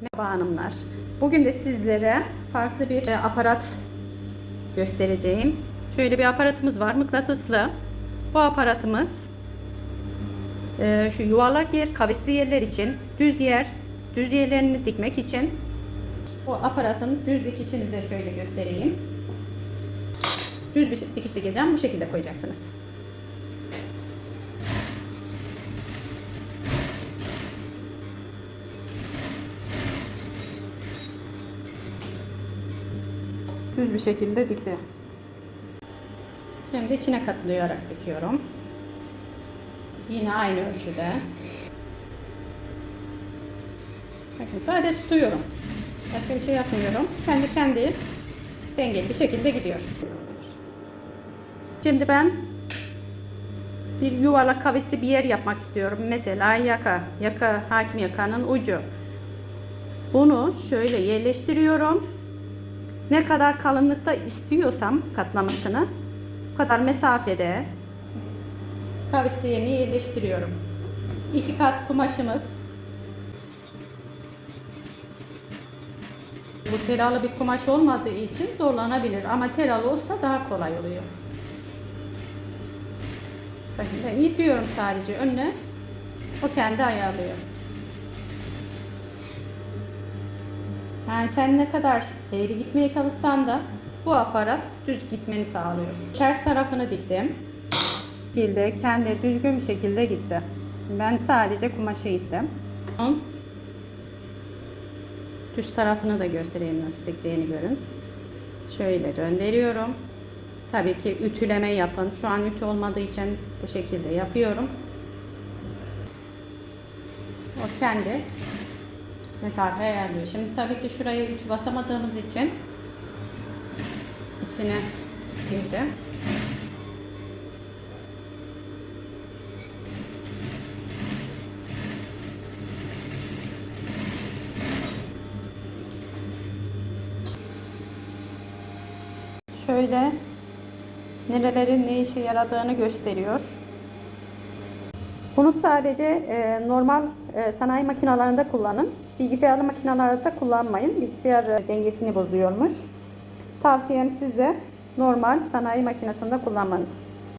Merhaba hanımlar. Bugün de sizlere farklı bir e, aparat göstereceğim. Şöyle bir aparatımız var, mıknatıslı. Bu aparatımız e, şu yuvarlak yer, kavisli yerler için, düz yer, düz yerlerini dikmek için. Bu aparatın düz dikişini de şöyle göstereyim. Düz bir dikiş dikeceğim. Bu şekilde koyacaksınız. Düz bir şekilde dikti. Şimdi içine katlayarak dikiyorum. Yine aynı ölçüde. Bakın sadece tutuyorum. Başka bir şey yapmıyorum. Kendi kendi dengeli bir şekilde gidiyor. Şimdi ben bir yuvarlak kavisli bir yer yapmak istiyorum. Mesela yaka, yaka, hakim yakanın ucu. Bunu şöyle yerleştiriyorum. Ne kadar kalınlıkta istiyorsam katlamasını bu kadar mesafede kavisli yerini yerleştiriyorum. İki kat kumaşımız Bu telalı bir kumaş olmadığı için zorlanabilir ama telalı olsa daha kolay oluyor. Bakın ben itiyorum sadece önüne. O kendi ayarlıyor. Yani sen ne kadar eğri gitmeye çalışsan da bu aparat düz gitmeni sağlıyor. Ters tarafını diktim. Şekilde kendi düzgün bir şekilde gitti. Ben sadece kumaşı ittim. Onun Düz tarafını da göstereyim nasıl diktiğini görün. Şöyle döndürüyorum. Tabii ki ütüleme yapın. Şu an ütü olmadığı için bu şekilde yapıyorum. O kendi mesafe ayarlıyor. Şimdi tabii ki şuraya ütü basamadığımız için içine girdi. Şöyle nerelerin ne işe yaradığını gösteriyor. Bunu sadece e, normal sanayi makinalarında kullanın. Bilgisayarlı makinalarda kullanmayın. Bilgisayar e, dengesini bozuyormuş. Tavsiyem size normal sanayi makinesinde kullanmanız.